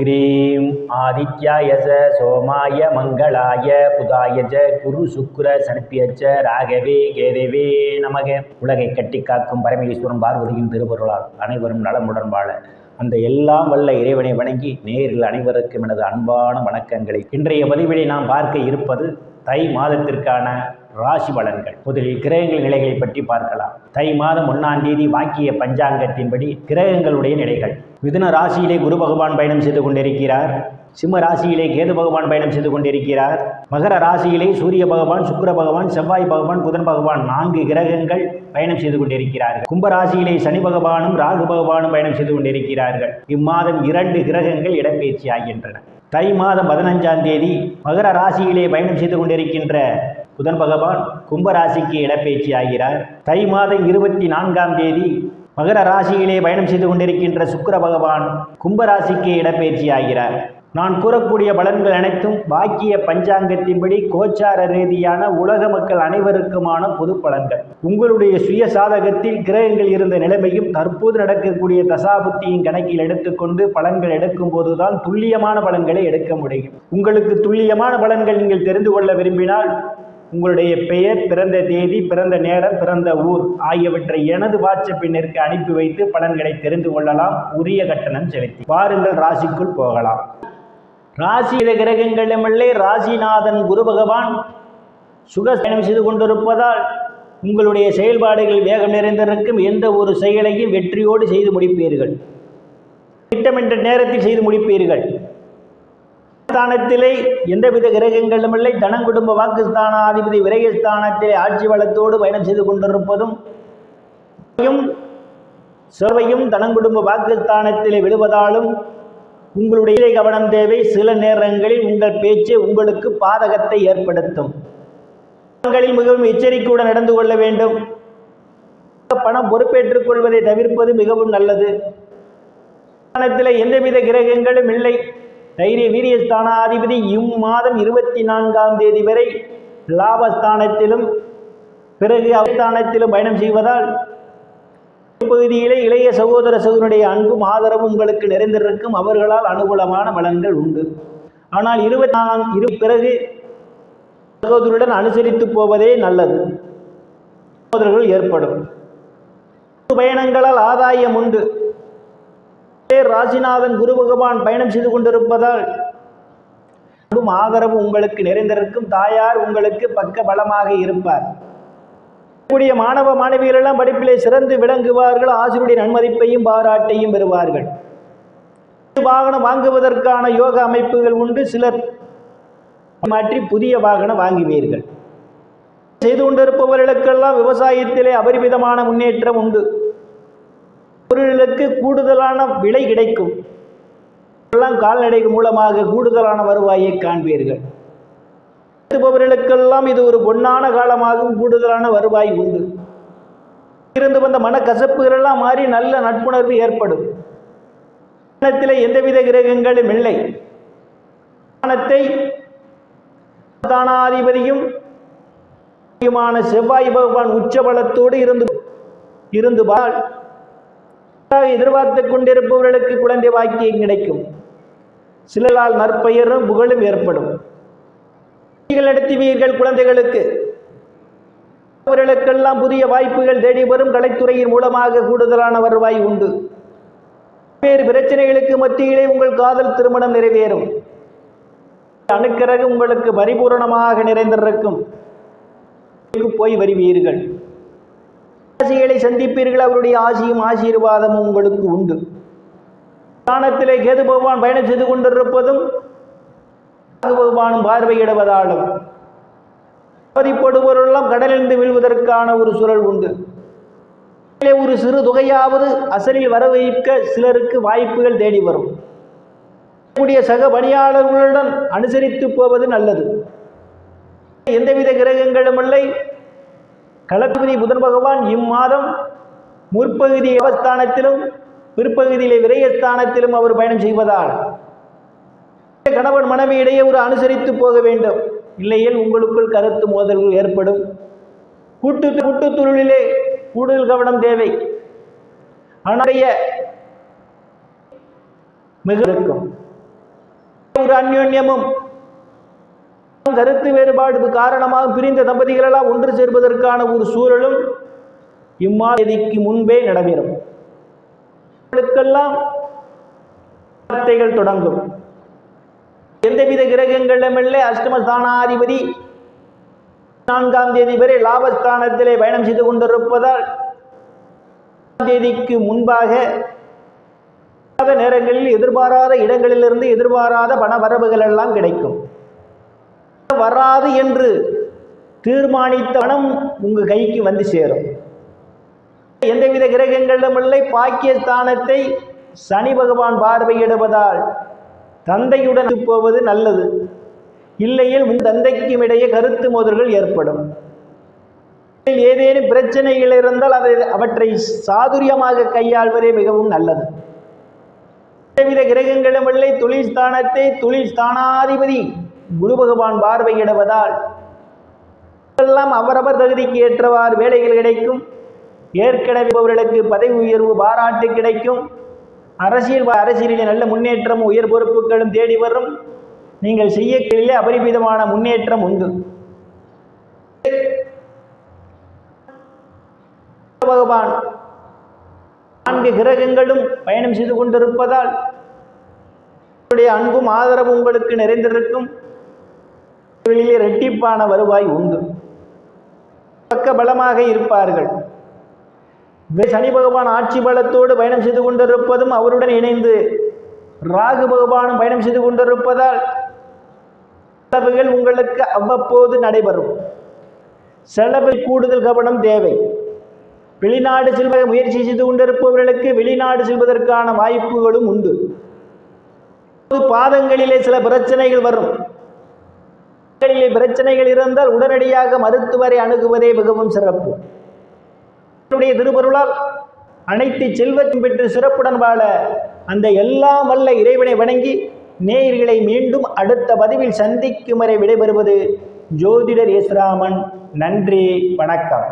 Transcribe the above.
Cream ஆதித்யாய ச சோமாய மங்களாய புதாய ச குரு சுக்ர சனிப்பியச்ச ராகவே கேதவே நமக. உலகை கட்டி காக்கும் பரமேஸ்வரன் பார்வதியின் திருவருளால் அனைவரும் நலமுடன் வாழ அந்த எல்லாம் வல்ல இறைவனை வணங்கி நேரில் அனைவருக்கும் எனது அன்பான வணக்கங்களை. இன்றைய பதிவிலை நாம் பார்க்க இருப்பது தை மாதத்திற்கான ராசி பலன்கள். முதலில் கிரகங்கள் நிலைகளை பற்றி பார்க்கலாம். தை மாதம் ஒன்றாம் தேதி வாக்கிய பஞ்சாங்கத்தின்படி கிரகங்களுடைய நிலைகள். மிதுன ராசியிலே குரு பகவான் பயணம் செய்து கொண்டிருக்கிறார். சிம்ம ராசியிலே கேது பகவான் பயணம் செய்து கொண்டிருக்கிறார். மகர ராசியிலே சூரிய பகவான் சுக்கிர பகவான் செவ்வாய் பகவான் புதன் பகவான் நான்கு கிரகங்கள் பயணம் செய்து கொண்டிருக்கிறார்கள். கும்ப ராசியிலே சனி பகவானும் ராகு பகவானும் பயணம் செய்து கொண்டிருக்கிறார்கள். இம்மாதம் இரண்டு கிரகங்கள் இடப்பெயர்ச்சி ஆகின்றன. தை மாதம் பதினஞ்சாம் தேதி மகர ராசியிலே பயணம் செய்து கொண்டிருக்கின்ற புதன் பகவான் கும்பராசிக்கு இடப்பெயர்ச்சி ஆகிறார். தை மாதம் இருபத்தி நான்காம் தேதி மகர ராசியிலே பயணம் செய்து கொண்டிருக்கின்ற சுக்கர பகவான் கும்பராசிக்கு இடப்பெயர்ச்சி ஆகிறார். நான் கூறக்கூடிய பலன்கள் அனைத்தும் வாக்கிய பஞ்சாங்கத்தின்படி கோச்சார ரீதியான உலக மக்கள் அனைவருக்குமான பொது பலன்கள். உங்களுடைய சுய சாதகத்தில் கிரகங்கள் இருந்த நிலைமையும் தற்போது நடக்கக்கூடிய தசாபுத்தியின் கணக்கில் எடுத்துக்கொண்டு பலன்கள் எடுக்கும் போதுதான் துல்லியமான பலன்களை எடுக்க முடியும். உங்களுக்கு துல்லியமான பலன்கள் நீங்கள் தெரிந்து கொள்ள விரும்பினால் உங்களுடைய பெயர் பிறந்த தேதி பிறந்த நேரம் பிறந்த ஊர் ஆகியவற்றை எனது வாட்ஸ்அப்பினருக்கு அனுப்பி வைத்து பலன்களை தெரிந்து கொள்ளலாம். உரிய கட்டணம் செலுத்தி வாருங்கள் ராசிக்குள் போகலாம். ராசி கிரகங்களுமில்லை ராசிநாதன் குரு பகவான். சுகசயனம் செய்து கொண்டிருப்பதால் உங்களுடைய செயல்பாடுகள் வேகம் நிறைந்திருக்கும். எந்த ஒரு செயலையும் வெற்றியோடு செய்து முடிப்பீர்கள். திட்டமிட்ட நேரத்தில் செய்து முடிப்பீர்கள். ஸ்தானத்திலே எந்தவித கிரகங்களும் இல்லை. தனம் குடும்ப வாக்குஸ்தானாதிபதி விரயஸ்தானத்திலே ஆட்சி வளத்தோடு பயணம் செய்து கொண்டிருப்பதும் செவ்வையும் தனங்குடும்ப வாக்குஸ்தானத்திலே விழுவதாலும் உங்களுடைய கவனம் தேவை. சில நேரங்களில் உங்கள் பேச்சு உங்களுக்கு பாதகத்தை ஏற்படுத்தும். மிகவும் எச்சரிக்கையுடன் நடந்து கொள்ள வேண்டும். பணம் பொறுப்பேற்றுக் கொள்வதை தவிர்ப்பது மிகவும் நல்லது. எந்தவித கிரகங்களும் இல்லை. தைரிய வீரியஸ்தானாதிபதி இம்மாதம் இருபத்தி நான்காம் தேதி வரை லாபஸ்தானத்திலும் பிறகு அவஸ்தானத்திலும் பயணம் செய்வதால் பகுதியிலே இளைய சகோதர சகோதரனுடைய அன்பும் ஆதரவும் உங்களுக்கு நிறைந்திருக்கும். அவர்களால் அனுகூலமான பலன்கள் உண்டு. ஆனால் இருபத்தி நாலாம் இரு பிறகு சகோதரருடன் அனுசரித்து போவதே நல்லது. சகோதரர்கள் ஏற்படும். பயணங்களால் ஆதாயம் உண்டு. ராசிநாதன் குரு பகவான் பயணம் செய்து கொண்டிருப்பதால் அன்பும் ஆதரவு உங்களுக்கு நிறைந்திருக்கும். தாயார் உங்களுக்கு பக்க பலமாக இருப்பார். கூடிய மாணவ மாணவிகள் எல்லாம் படிப்பிலே சிறந்து விளங்குவார்கள். ஆசிரியருடைய நன்மதிப்பையும் பாராட்டையும் பெறுவார்கள். வாகனம் வாங்குவதற்கான யோக அமைப்புகள் உண்டு. சிலர் மாற்றி புதிய வாகனம் வாங்குவீர்கள். செய்து கொண்டிருப்பவர்களுக்கெல்லாம் விவசாயத்திலே அபரிமிதமான முன்னேற்றம் உண்டு. பொருளுக்கு கூடுதலான விலை கிடைக்கும். எல்லாம் கால்நடை மூலமாக கூடுதலான வருவாயை காண்பீர்கள். இருப்பவர்களுக்கெல்லாம் இது ஒரு பொன்னான காலமாகவும் கூடுதலான வருவாய் உண்டு. இருந்து வந்த மனக்கசப்புகளெல்லாம் மாறி நல்ல நட்புணர்வு ஏற்படும். மனத்தில் எந்தவித கிரகங்களும் இல்லை. வானத்தை தானாதிபதியும் செவ்வாய் பகவான் உச்சபலத்தோடு இருந்து இருந்து பால் எதிர்பார்த்து கொண்டிருப்பவர்களுக்கு குழந்தை வாக்கியம் கிடைக்கும். சிலரால் நற்பெயரும் புகழும் ஏற்படும். நடத்துவீர்கள் குழந்தைகளுக்கு. அவர்களுக்கெல்லாம் புதிய வாய்ப்புகள் தேடி வரும் கலைத்துறையின் மூலமாக கூடுதலான வருவாய் உண்டு. வேறு பிரச்சனைகளுக்கு மத்தியிலே உங்கள் காதல் திருமணம் நிறைவேறும். அணுக்கிறகு உங்களுக்கு பரிபூரணமாக நிறைந்திருக்கும். போய் வருவீர்கள். ராசிகளை சந்திப்பீர்கள் அவருடைய ஆசியும் ஆசீர்வாதமும் உங்களுக்கு உண்டு. ஸ்தானத்திலே கேது பகவான் பயணம் செய்து கொண்டிருப்பதும் பகவானும் பார்வையிடுவதாலும் அவதிப்படுபவரெல்லாம் கடலிருந்து வீழ்வதற்கான ஒரு சூழல் உண்டு. ஒரு சிறு தொகையாவது அசலில் வர வைக்க சிலருக்கு வாய்ப்புகள் தேடி வரும். கூடிய சக பணியாளர்களுடன் அனுசரித்து போவது நல்லது. எந்தவித கிரகங்களும் இல்லை. களபதி புதன் பகவான் இம்மாதம் முற்பகுதி அவஸ்தானத்திலும் பிற்பகுதியிலே விரயஸ்தானத்திலும் அவர் பயணம் செய்வதால் கணவன் மனைவி இடையே ஒரு அனுசரித்து போக வேண்டும். இல்லையில் உங்களுக்குள் கருத்து மோதல்கள் ஏற்படும். கூட்டு கூட்டுத்தொழிலே கூடுதல் கவனம் தேவை. ஆனால் மிக இருக்கும். ஒரு அந்யோன்யமும் கருத்து வேறுபாடு காரணமாக பிரிந்த தம்பதிகளெல்லாம் ஒன்று சேர்வதற்கான ஒரு சூழலும் இம்மாதிக்கு முன்பே நடைபெறும். அவர்களுக்கெல்லாம் வார்த்தைகள் தொடங்கும். எந்தவித கிரகங்களுமில்லை அஷ்டமஸ்தானாதிபதி நான்காம் தேதி வரை லாபஸ்தானத்திலே பயணம் செய்து கொண்டிருப்பதால் தேதிக்கு முன்பாக நேரங்களில் எதிர்பாராத இடங்களிலிருந்து எதிர்பாராத பண வரவுகள் எல்லாம் கிடைக்கும். வராது என்று தீர்மானித்த பணம் உங்க கைக்கு வந்து சேரும். எந்தவித கிரகங்களிலும் இல்லை பாக்கியஸ்தானத்தை சனி பகவான் பார்வையிடுவதால் தந்தையுடன் போவது நல்லது. இல்லையில் உன் தந்தைக்கும் இடையே கருத்து மோதல்கள் ஏற்படும். ஏதேனும் பிரச்சனைகள் இருந்தால் அதை அவற்றை சாதுரியமாக கையாள்வதே மிகவும் நல்லது. எந்தவித கிரகங்களும் இல்லை தொழில் ஸ்தானத்தை தொழில் ஸ்தானாதிபதி குரு பகவான் பார்வையிடுவதால் எல்லாம் அவரவர் தகுதிக்கு ஏற்றவாறு வேலைகள் கிடைக்கும். ஏற்கனவே அவர்களுக்கு பதவி உயர்வு பாராட்டு கிடைக்கும். அரசியல் அரசியலில் நல்ல முன்னேற்றமும் உயர் பொறுப்புகளும் தேடி வரும். நீங்கள் செய்யக்கிலே அபரிமிதமான முன்னேற்றம் உண்டு. பகவான் நான்கு கிரகங்களும் பயணம் செய்து கொண்டிருப்பதால் அன்பும் ஆதரவும் உங்களுக்கு நிறைந்திருக்கும். தொழிலில் இரட்டிப்பான வருவாய் உண்டு. பக்க பலமாக இருப்பார்கள். சனி பகவான் ஆட்சி பலத்தோடு பயணம் செய்து கொண்டிருப்பதும் அவருடன் இணைந்து ராகு பகவானும் பயணம் செய்து கொண்டிருப்பதால் செலவுகள் உங்களுக்கு அவ்வப்போது நடைபெறும். செலவில் கூடுதல் கவனம் தேவை. வெளிநாடு செல்வ முயற்சி செய்து கொண்டிருப்பவர்களுக்கு வெளிநாடு செல்வதற்கான வாய்ப்புகளும் உண்டு. பாதங்களிலே சில பிரச்சனைகள் வரும். பாதங்களிலே பிரச்சனைகள் இருந்தால் உடனடியாக மருத்துவரை அணுகுவதே மிகவும் சிறப்பு. என்னுடைய திருப்பொருளால் அனைத்து செல்வத்தையும் பெற்று சிறப்புடன் வாழ அந்த எல்லாம் வல்ல இறைவனை வணங்கி நேயர்களை மீண்டும் அடுத்த பதிவில் சந்திக்கும் வரை விடைபெறுவது ஜோதிடர் இஸ்ராமன் நன்றி வணக்கம்.